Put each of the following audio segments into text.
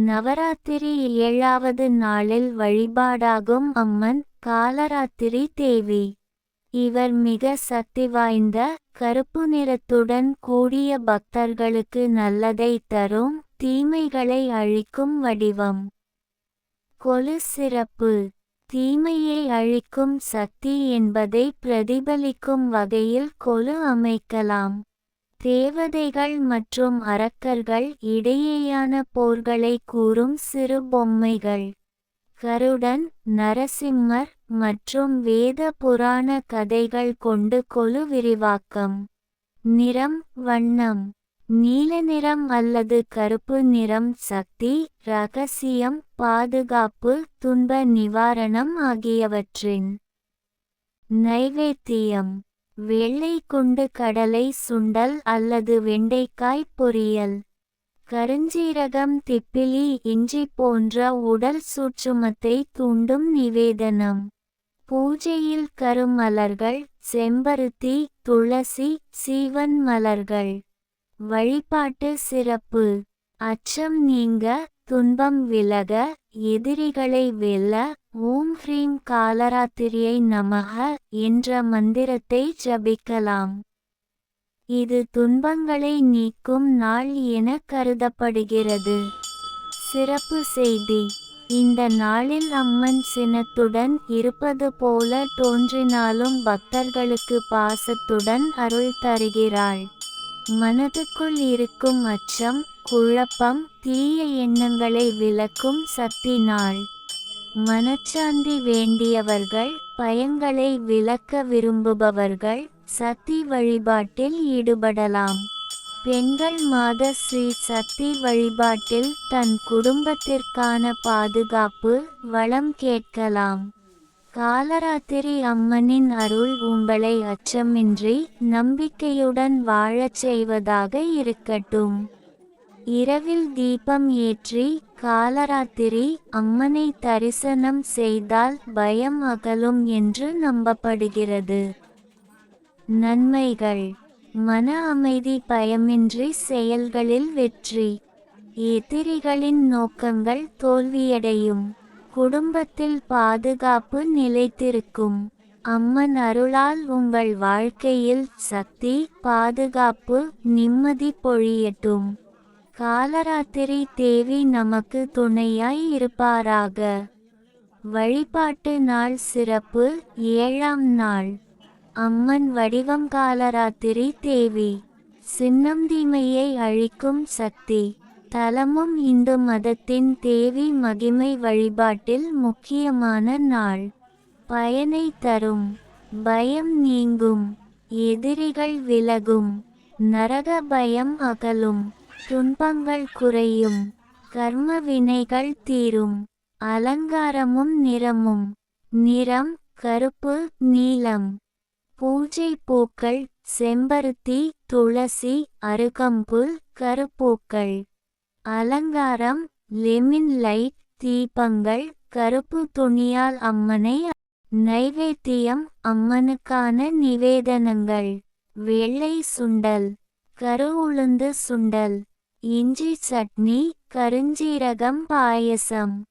நவராத்திரி ஏழாவது நாளில் வழிபாடாகும் அம்மன் காலராத்திரி தேவி. இவர் மிக சக்தி வாய்ந்த கருப்பு நிறத்துடன் கூடிய பக்தர்களுக்கு நல்லதை தரும் தீமைகளை அழிக்கும் வடிவம். கொலு சிறப்பு. தீமையை அழிக்கும் சக்தி என்பதை பிரதிபலிக்கும் வகையில் கொலு அமைக்கலாம். தேவதைகள் மற்றும் அரக்கர்கள் இடையேயான போர்களை கூறும் சிறு பொம்மைகள். கருடன் நரசிம்மர் மற்றும் வேத புராண கதைகள் கொண்டு கொலு விரிவாக்கம். நிறம் வண்ணம். நீல நிறம் அல்லது கருப்பு நிறம் சக்தி ரகசியம் பாதுகாப்பு துன்ப நிவாரணம் ஆகியவற்றின் நைவேத்தியம். வெள்ளை குண்டு கடலை சுண்டல் அல்லது வெண்டைக்காய் பொரியல். கருஞ்சீரகம் திப்பிலி இஞ்சி போன்ற உடல் சூட்சுமத்தை தூண்டும் நிவேதனம். பூஜையில் கருமலர்கள் செம்பருத்தி துளசி சீவன் மலர்கள். வழிபாட்டு சிறப்பு. அச்சம் நீங்க துன்பம் விலக எதிரிகளை வெல்ல ஓம் ஹ்ரீம் காலராத்திரியை நமக என்ற மந்திரத்தை ஜபிக்கலாம். இது துன்பங்களை நீக்கும் நாள் என கருதப்படுகிறது. சிறப்பு செய்தி. இந்த நாளில் அம்மன் சினத்துடன் இருப்பது போல தோன்றினாலும் பக்தர்களுக்கு பாசத்துடன் அருள் தருகிறாள். மனதுக்குள் இருக்கும் அச்சம் குழப்பம் தீய எண்ணங்களை விளக்கும் சக்தி நாள் மனச்சாந்தி வேண்டியவர்கள் பயங்களை விளக்க விரும்புபவர்கள் சக்தி வழிபாட்டில் ஈடுபடலாம். பெண்கள் மாத ஸ்ரீ சக்தி வழிபாட்டில் தன் குடும்பத்திற்கான பாதுகாப்பு வளம் கேட்கலாம். காலராத்திரி அம்மனின் அருள் உங்களை அச்சமின்றி நம்பிக்கையுடன் வாழச் செய்வதாக இருக்கட்டும். இரவில் தீபம் ஏற்றி காலராத்திரி அம்மனை தரிசனம் செய்தால் பயம் அகலும் என்று நம்பப்படுகிறது. நன்மைகள். மன அமைதி பயமின்றி செயல்களில் வெற்றி. எதிரிகளின் நோக்கங்கள் தோல்வியடையும். குடும்பத்தில் பாதுகாப்பு நிலைத்திருக்கும். அம்மன் அருளால் உங்கள் வாழ்க்கையில் சக்தி பாதுகாப்பு நிம்மதி பொழியட்டும். காலராத்திரி தேவி நமக்கு துணையாய் இருப்பாராக. வழிபாட்டு நாள் சிறப்பு ஏழாம் நாள். அம்மன் வடிவம் காலராத்திரி தேவி. சின்னம் தீமையை அழிக்கும் சக்தி. தலமும் இந்து மதத்தின் தேவி மகிமை வழிபாட்டில் முக்கியமான நாள். பயனை தரும். பயம் நீங்கும். எதிரிகள் விலகும். நரக பயம் அகலும். துன்பங்கள் குறையும். கர்ம வினைகள் தீரும். அலங்காரமும் நிறமும். நிறம் கருப்பு நீலம். பூஜை பூக்கள் செம்பருத்தி துளசி அருகம்புல் கருப்பூக்கள். அலங்காரம் லெமின் லைட் தீபங்கள் கருப்பு துணியால் அம்மனை நைவேத்தியம் அம்மனுக்கான நிவேதனங்கள். வெள்ளை சுண்டல் கரு உளுந்து சுண்டல். இஞ்சி சட்னி கருஞ்சீரகம் பாயசம்.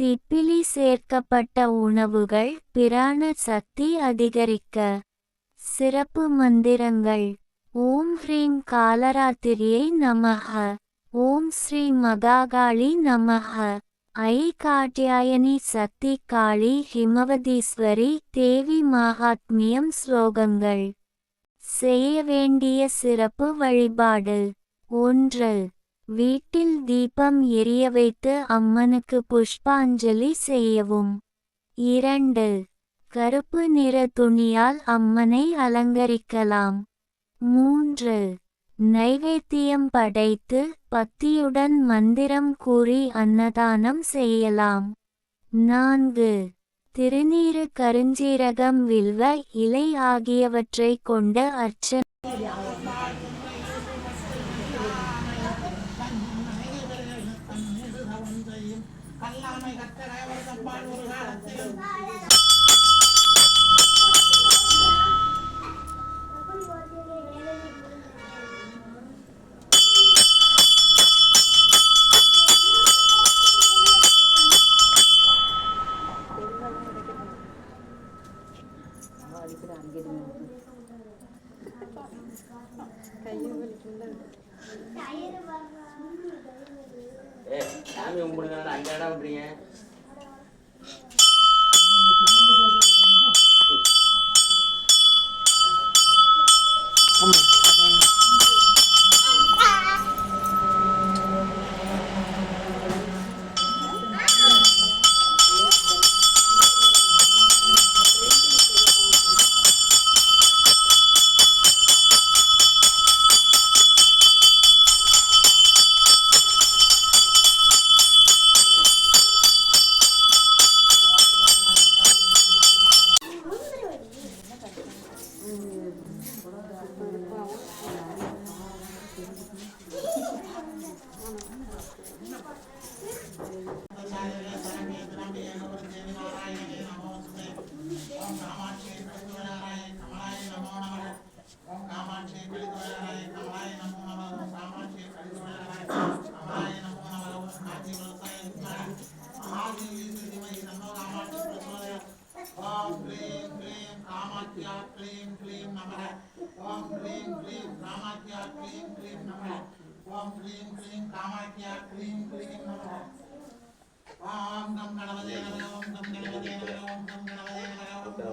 திப்பிலி சேர்க்கப்பட்ட உணவுகள் பிராண சக்தி அதிகரிக்க. சிறப்பு மந்திரங்கள். ஓம் ஹ்ரீம் காலராத்திரியை நமக ஓம் ஸ்ரீ மகாகாளி நமக ஐ காட்டியாயனி சக்தி காளி ஹிமவதீஸ்வரி தேவி மகாத்மியம் ஸ்லோகங்கள். செய்ய வேண்டிய சிறப்பு வழிபாடு. ஒன்று வீட்டில் தீபம் எரிய வைத்து அம்மனுக்கு புஷ்பாஞ்சலி செய்யவும். இரண்டு. கருப்பு நிற துணியால் அம்மனை அலங்கரிக்கலாம். மூன்று. நைவேத்தியம் படைத்து பக்தியுடன் மந்திரம் கூறி அன்னதானம் செய்யலாம். நான்கு. திருநீறு கருஞ்சீரகம் வில்வ இலை ஆகியவற்றை கொண்ட அர்ச்சனை சாமி உங்களுக்கு அங்கே இடம் விட்டுறீங்க ஓம் காமாட்சியா க்ளீம் க்ளீம் நமः ஓம் க்ளீம் க்ளீம் காமாட்சியா க்ளீம் க்ளீம் நமः ஓம் க்ளீம் க்ளீம் காமாட்சியா க்ளீம் க்ளீம் நமः ஓம் கம் கணபதே நமக ஓம் கம் கணபதே நமக ஓம் கம் கணபதே நமக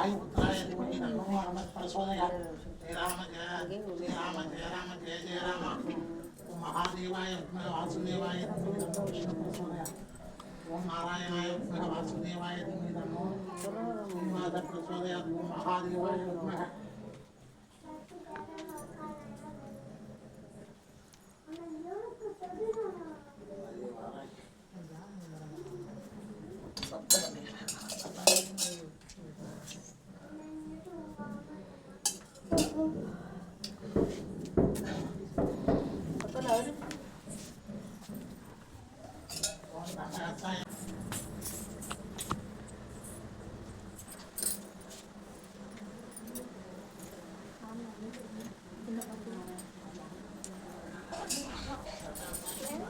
వాయు ఉత్తరాయణి నమో రామ పరిశోధయ శ్రీరామ జయ శ్రీరామ జయ రామ జయ జయ రామ మహాదేవాయ వాసుదేవాయ విష్ణు ఓం నారాయణాయ వాసుదేవాయ నమో శ్రీనివాస ప్రచోదయ మహాదేవాయ 我再弄。